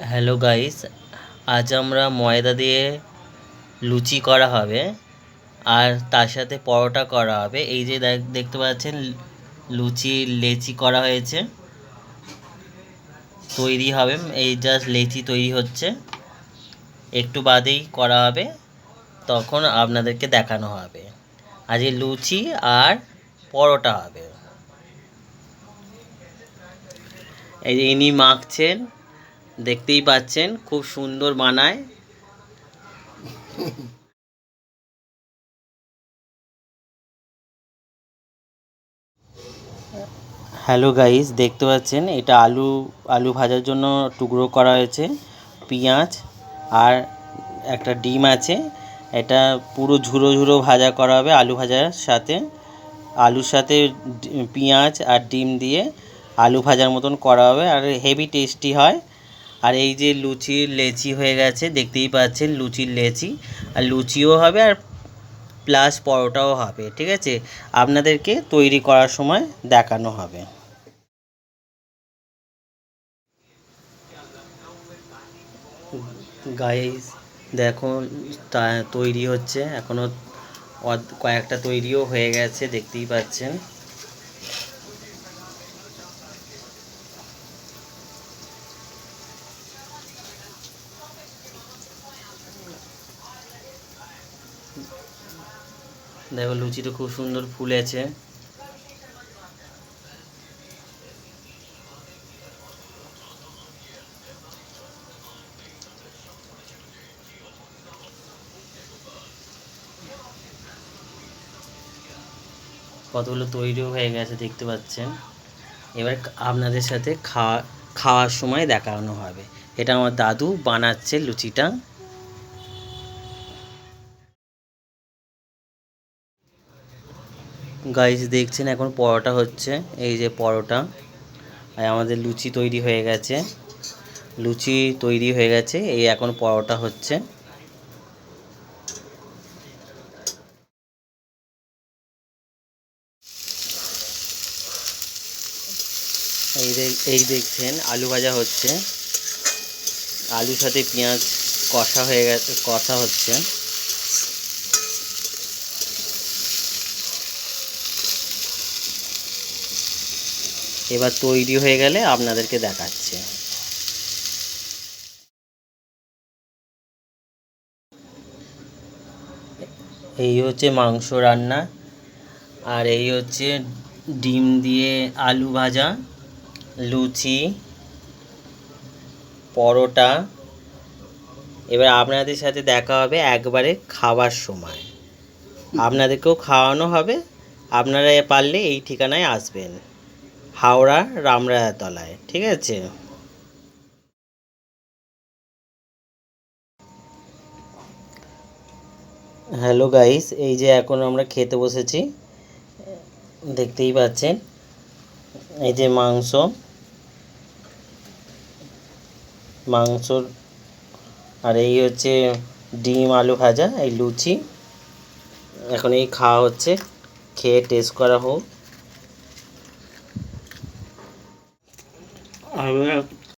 Hello guys আজ আমরা ময়দা দিয়ে লুচি করা হবে আর তার সাথে পরোটা করা হবে। এই যে দেখ- দেখতে পাচ্ছেন, লুচি, লেচি করা হয়েছে। তৈরি হবে, এই জাস্ট লেচি তৈরি হচ্ছে। একটু বাদেই করা হবে, তখন আপনাদেরকে দেখানো হবে। আজকে লুচি আর পরোটা হবে। এই যে ইনি মাখছেন। দেখতেই পাচ্ছেন, খুব সুন্দর বানায় হ্যালো গাইস, দেখতে পাচ্ছেন, এটা আলু আলু ভাজার জন্য টুকরো করা হয়েছে, পেঁয়াজ আর একটা ডিম আছে। এটা পুরো ঝুরো ঝুরো ভাজা করা হবে আলু ভাজার সাথে। আলুর সাথে পেঁয়াজ আর ডিম দিয়ে আলু ভাজার মতন করা হবে, আর হেভি টেস্টি হয়। আর এই যে লুচির লেচি হয়ে গেছে, দেখতেই পাচ্ছেন লুচির লেচি। আর লুচিও হবে আর প্লাস পরোটাও হবে, ঠিক আছে? আপনাদেরকে তৈরি করার সময় দেখানো হবে। গাইস দেখো তৈরি হচ্ছে। এখনও কয়েকটা তৈরিও হয়ে গেছে, দেখতেই পাচ্ছেন। দেখো, লুচিটা খুব সুন্দর ফুলেছে। কতগুলো তৈরিও হয়ে গেছে, দেখতে পাচ্ছেন। এবার আপনাদের সাথে খাওয়া খাওয়ার সময় দেখানো হবে। এটা আমার দাদু বানাচ্ছে লুচিটা। গাইস দেখছেন এখন পরোটা হচ্ছে। এই যে পরোটা। আর আমাদের লুচি তৈরি হয়ে গেছে। লুচি তৈরি হয়ে গেছে। এই এখন পরোটা হচ্ছে। এই এই দেখছেন, আলু ভাজা হচ্ছে। আলুর সাথে পেঁয়াজ কষা হয়ে গেছে, কষা হচ্ছে। এবার তৈরি হয়ে গেলে আপনাদেরকে দেখাচ্ছে। এই হচ্ছে মাংস রান্না, আর এই হচ্ছে ডিম দিয়ে আলু ভাজা, লুচি, পরোটা। এবার আপনাদের সাথে দেখা হবে একবারে খাবার সময়। আপনাদেরকেও খাওয়ানো হবে, আপনারা পারলে এই ঠিকানায় আসবেন। হাওড়া রামরায়াতলায়, ঠিক আছে? হ্যালো গাইস এই যে এখন আমরা খেতে বসেছি, দেখতেই পাচ্ছেন, এই যে মাংস মাংস আর এই হচ্ছে ডিম আলু ভাজা, এই লুচি, এখন এই খাওয়া হচ্ছে, খেয়ে টেস্ট করা হোক। a ver,